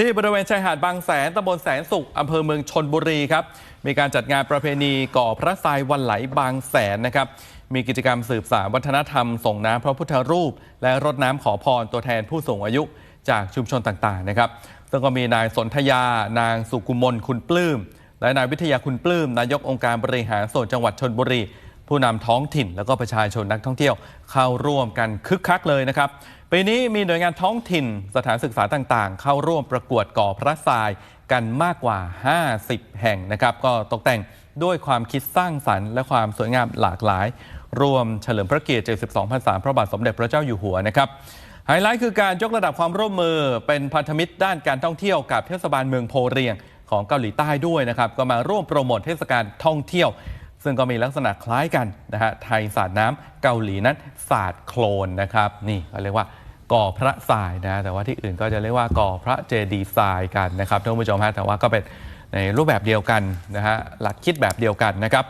ที่บริเวณชายหาดบางแสนตำบลแสนสุขอำเภอเมืองชนบุรีครับ มีการจัดงานประเพณีก่อพระทรายวันไหลบางแสนนะครับ มีกิจกรรมสืบสานวัฒนธรรม ส่งน้ำพระพุทธรูป และรดน้ำขอพรตัวแทนผู้สูงอายุจากชุมชนต่างๆนะครับ ซึ่งก็มีนายสนธยา นางสุกุมลคุณปลื้ม และนายวิทยาคุณปลื้ม นายกองค์การบริหารส่วนจังหวัดชนบุรี ผู้นำท้องถิ่นแล้วก็ประชาชนนักท่องเที่ยวเข้าร่วมกันคึกคักเลยนะครับ ปีนี้มีหน่วยงานท้องถิ่น สถานศึกษาต่างๆ เข้าร่วมประกวดก่อพระทรายกันมากกว่า 50 แห่งนะครับ ก็ตกแต่งด้วยความคิดสร้างสรรค์และความสวยงามหลากหลาย รวมเฉลิมพระเกียรติ 72พรรษาพระบาทสมเด็จพระเจ้าอยู่หัวนะครับไฮไลท์คือการยกระดับความร่วมมือเป็นพันธมิตรด้านการท่องเที่ยวกับเทศบาลเมืองโพเรียงของเกาหลีใต้ด้วยนะครับ ก็มาร่วมโปรโมทเทศกาลท่องเที่ยว ซึ่งก็มีลักษณะคล้ายกันนะฮะไทยสาดน้ำเกาหลีนั้นสาดโคลนนะครับ นี่เขาเรียกว่าก่อพระทรายนะแต่ว่าที่อื่นก็จะเรียกว่าก่อพระเจดีย์ทรายกันนะครับท่านผู้ชมฮะแต่ว่าก็เป็นในรูปแบบเดียวกันนะฮะหลักคิดแบบเดียวกันนะครับ